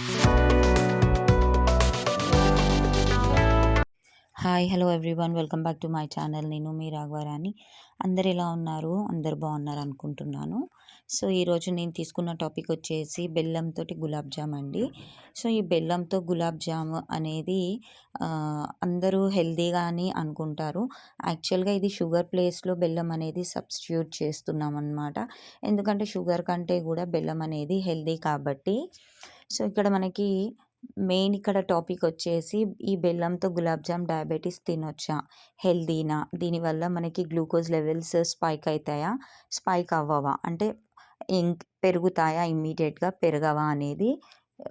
Thank you. Hi hello everyone. Welcome back to my channel. నేను మీ రాఘవరాణి. అందరు ఎలా ఉన్నారు? అందరు బాగున్నారు అనుకుంటున్నాను. సో ఈరోజు నేను తీసుకున్న టాపిక్ వచ్చేసి బెల్లంతో గులాబ్ జామ్ అండి. సో ఈ బెల్లంతో గులాబ్ జామ్ అనేది అందరూ హెల్దీగా అని అనుకుంటారు. యాక్చువల్గా ఇది షుగర్ ప్లేస్లో బెల్లం అనేది సబ్స్టిట్యూట్ చేస్తున్నాం అనమాట ఎందుకంటే షుగర్ కంటే కూడా బెల్లం అనేది హెల్దీ కాబట్టి. సో ఇక్కడ మనకి మెయిన్ ఇక్కడ టాపిక్ వచ్చేసి ఈ బెల్లంతో గులాబ్ జామ్ డయాబెటీస్ తినొచ్చా? హెల్దీనా? దీనివల్ల మనకి గ్లూకోజ్ లెవెల్స్ స్పైక్ అవుతాయా స్పైక్ అవ్వవా? అంటే ఇంక్ పెరుగుతాయా? ఇమ్మీడియట్గా పెరగవా అనేది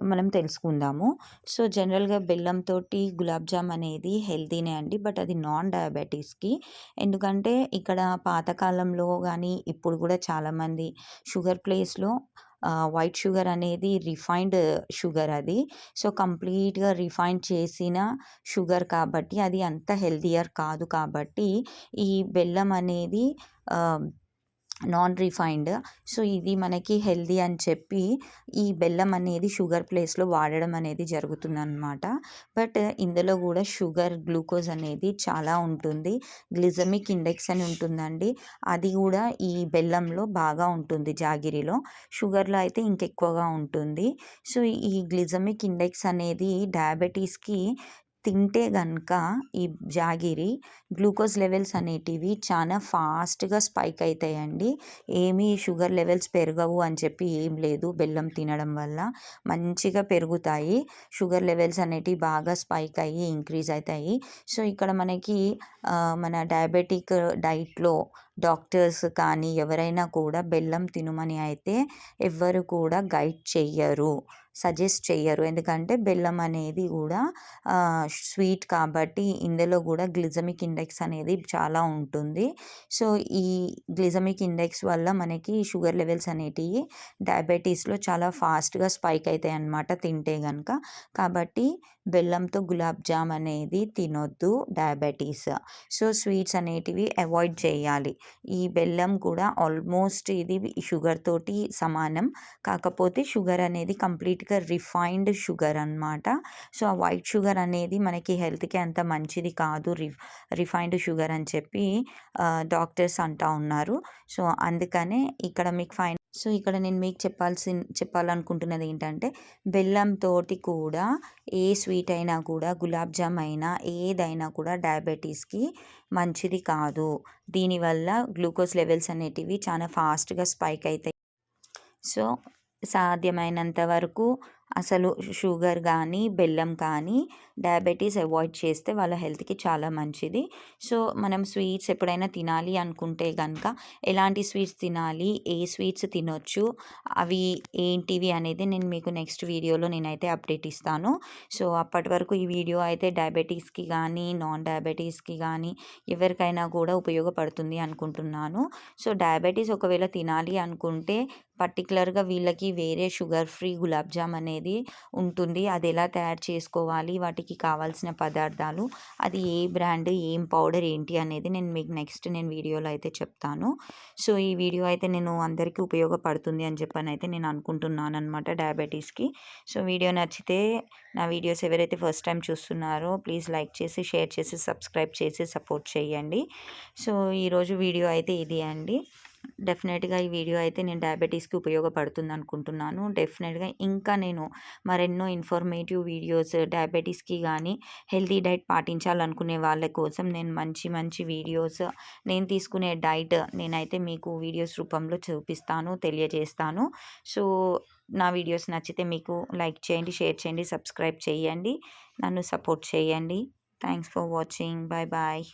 మనం తెలుసుకుందాము. సో జనరల్గా బెల్లంతో గులాబ్ జామ్ అనేది హెల్తీనే అండి. బట్ అది నాన్ డయాబెటీస్కి. ఎందుకంటే ఇక్కడ పాతకాలంలో కానీ ఇప్పుడు కూడా చాలామంది షుగర్ ప్లేస్లో వైట్ షుగర్ అనేది రిఫైన్డ్ షుగర్ అది. సో కంప్లీట్గా రిఫైన్ చేసిన షుగర్ కాబట్టి అది అంత హెల్దియర్ కాదు కాబట్టి ఈ బెల్లం అనేది నాన్ రిఫైన్డ్ సో ఇది మనకి హెల్దీ అని చెప్పి ఈ బెల్లం అనేది షుగర్ ప్లేస్లో వాడడం అనేది జరుగుతుందన్నమాట. బట్ ఇందులో కూడా షుగర్ గ్లూకోజ్ అనేది చాలా ఉంటుంది. గ్లిజమిక్ ఇండెక్స్ అని ఉంటుందండి. అది కూడా ఈ బెల్లంలో బాగా ఉంటుంది జాగిరిలో. షుగర్లో అయితే ఇంకెక్కువగా ఉంటుంది. సో ఈ గ్లిజమిక్ ఇండెక్స్ అనేది డయాబెటీస్కి తింటే కనుక ఈ జాగిరి గ్లూకోజ్ లెవెల్స్ అనేటివి చాలా ఫాస్ట్గా స్పైక్ అవుతాయండి ఏమీ షుగర్ లెవెల్స్ పెరగవు అని చెప్పి ఏం లేదు. బెల్లం తినడం వల్ల మంచిగా పెరుగుతాయి. షుగర్ లెవెల్స్ అనేటివి బాగా స్పైక్ అయ్యి ఇంక్రీజ్ అవుతాయి సో ఇక్కడ మనకి మన డయాబెటిక్ డైట్లో డాక్టర్స్ కానీ ఎవరైనా కూడా బెల్లం తినమని అయితే ఎవ్వరు కూడా గైడ్ చెయ్యరు. సజెస్ట్ చేయరు ఎందుకంటే బెల్లం అనేది కూడా స్వీట్ కాబట్టి ఇందులో కూడా గ్లిజమిక్ ఇండెక్స్ అనేది చాలా ఉంటుంది. సో ఈ గ్లిజమిక్ ఇండెక్స్ వల్ల మనకి షుగర్ లెవెల్స్ అనేటివి డయాబెటీస్లో చాలా ఫాస్ట్గా స్పైక్ అవుతాయి అన్నమాట తింటే కనుక కాబట్టి బెల్లంతో గులాబ్ జామ్ అనేది తినొద్దు డయాబెటీస్. సో స్వీట్స్ అనేటివి అవాయిడ్ చేయాలి. ఈ బెల్లం కూడా ఆల్మోస్ట్ ఇది షుగర్ తోటి సమానం. కాకపోతే షుగర్ అనేది కంప్లీట్ కంప్లీట్గా రిఫైన్డ్ షుగర్ అన్నమాట. సో ఆ వైట్ షుగర్ అనేది మనకి హెల్త్కి అంత మంచిది కాదు. రిఫ్ రిఫైన్డ్ షుగర్ అని చెప్పి డాక్టర్స్ అంటా ఉన్నారు. సో అందుకనే ఇక్కడ మీకు ఫైన్ సో ఇక్కడ నేను మీకు చెప్పాల్సిన చెప్పాలనుకుంటున్నది ఏంటంటే బెల్లంతో కూడా ఏ స్వీట్ అయినా కూడా గులాబ్ జామ్ అయినా ఏదైనా కూడా డయాబెటీస్కి మంచిది కాదు. దీనివల్ల గ్లూకోజ్ లెవెల్స్ అనేటివి చాలా ఫాస్ట్గా స్పైక్ అవుతాయి సో సాధ్యమైనంత వరకు అసలు షుగర్ కానీ బెల్లం కానీ డయాబెటీస్ అవాయిడ్ చేస్తే వాళ్ళ హెల్త్కి చాలా మంచిది. సో మనం స్వీట్స్ ఎప్పుడైనా తినాలి అనుకుంటే కనుక ఎలాంటి స్వీట్స్ తినాలి ఏ స్వీట్స్ తినొచ్చు అవి ఏంటివి అనేది నేను మీకు నెక్స్ట్ వీడియోలో నేనైతే అప్డేట్ ఇస్తాను. సో అప్పటి వరకు ఈ వీడియో అయితే డయాబెటీస్కి కానీ నాన్ డయాబెటీస్కి కానీ ఎవరికైనా కూడా ఉపయోగపడుతుంది అనుకుంటున్నాను. సో డయాబెటీస్ ఒకవేళ తినాలి అనుకుంటే పర్టికులర్గా వీళ్ళకి వేరే షుగర్ ఫ్రీ గులాబ్ జామ్ అనేది ఉంటుంది. అది ఎలా తయారు చేసుకోవాలి? వాటికి కావాల్సిన పదార్థాలు అది ఏ బ్రాండ్ ఏం పౌడర్ ఏంటి అనేది నేను మీకు నెక్స్ట్ నేను వీడియోలో అయితే చెప్తాను. సో ఈ వీడియో అయితే నేను అందరికీ ఉపయోగపడుతుంది అని చెప్పని అయితే నేను అనుకుంటున్నాను అనమాట డయాబెటీస్కి. సో వీడియో నచ్చితే నా వీడియోస్ ఎవరైతే ఫస్ట్ టైం చూస్తున్నారో ప్లీజ్ లైక్ చేసి షేర్ చేసి సబ్స్క్రైబ్ చేసి సపోర్ట్ చేయండి. సో ఈరోజు వీడియో అయితే ఇది అండి. డెఫినెట్గా ఈ వీడియో అయితే నేను డయాబెటీస్కి ఉపయోగపడుతుంది అనుకుంటున్నాను డెఫినెట్గా ఇంకా నేను మరెన్నో ఇన్ఫర్మేటివ్ వీడియోస్ డయాబెటీస్కి కానీ హెల్తీ డైట్ పాటించాలనుకునే వాళ్ళ కోసం నేను మంచి మంచి వీడియోస్ నేను తీసుకునే డైట్ నేనైతే మీకు వీడియోస్ రూపంలో చూపిస్తాను తెలియజేస్తాను. సో నా వీడియోస్ నచ్చితే మీకు లైక్ చేయండి షేర్ చేయండి సబ్స్క్రైబ్ చేయండి. నన్ను సపోర్ట్ చేయండి. Thanks for watching. Bye bye